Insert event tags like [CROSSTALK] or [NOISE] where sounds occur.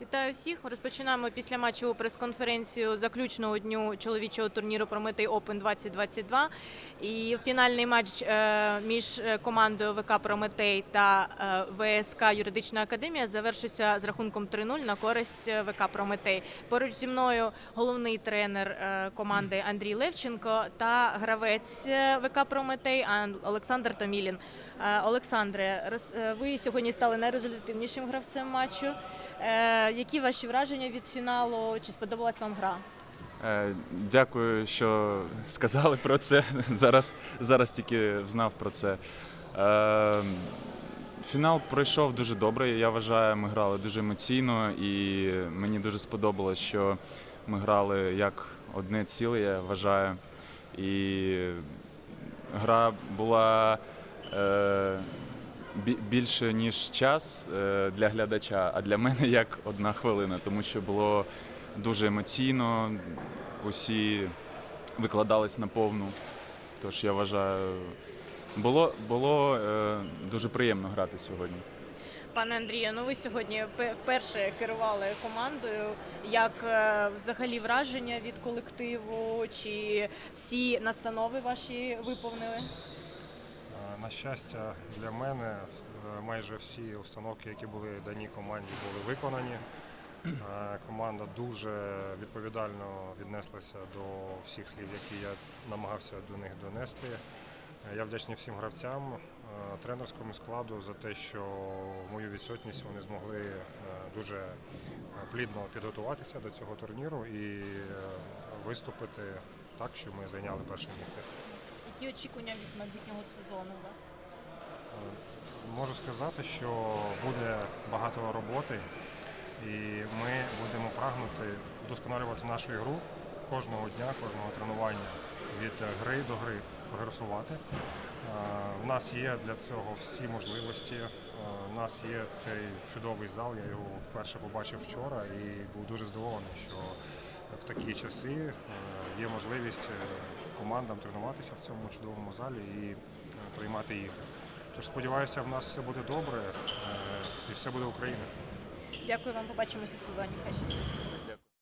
Вітаю всіх. Розпочинаємо після матчу прес-конференцію заключного дню чоловічого турніру Прометей Open 2022. І фінальний матч е, між е, командою ВК Прометей та е, ВСК Юридична академія завершився з рахунком 3-0 на користь ВК Прометей. Поруч зі мною головний тренер команди Андрій Левченко та гравець ВК Прометей Ан- Олександр Томілін. Олександре, ви сьогодні стали найрезультативнішим гравцем матчу. Е, Які ваші враження від фіналу? Чи сподобалась вам гра? Е, Дякую, що сказали про це. [LAUGHS] Зараз, зараз тільки знав про це. Е, Фінал пройшов дуже добре. Я вважаю, ми грали дуже емоційно, і мені дуже сподобалось, що ми грали як одне ціле, я вважаю. І гра була більше, ніж час е, для глядача, а для мене як одна хвилина, тому що було дуже емоційно, усі викладались на повну. Тож я вважаю, було, було е, дуже приємно грати сьогодні. Пане Андрію, ну ви сьогодні пе- вперше керували командою. Як е, взагалі враження від колективу? Чи всі настанови ваші виповнили? На щастя, для мене е, майже всі установки, які були даній команді, були виконані. Е, Команда дуже відповідально віднеслася до всіх слів, які я намагався до них донести. Е, Я вдячний всім гравцям, тренерському складу за те, що мою відсутність вони змогли дуже плідно підготуватися до цього турніру і виступити так, що ми зайняли перше місце. Які очікування від майбутнього сезону у вас? Можу сказати, що буде багато роботи, і ми будемо прагнути вдосконалювати нашу ігру кожного дня, кожного тренування від гри до гри прогресувати. У нас є для цього всі можливості. Е, У нас є цей чудовий зал. Я його вперше побачив вчора і був дуже здивований, що в такі часи е, є можливість е, командам тренуватися в цьому чудовому залі і е, приймати ігри. Тож сподіваюся, в нас все буде добре е, і все буде Україна. Дякую вам, побачимося у сезоні. Хай щастить.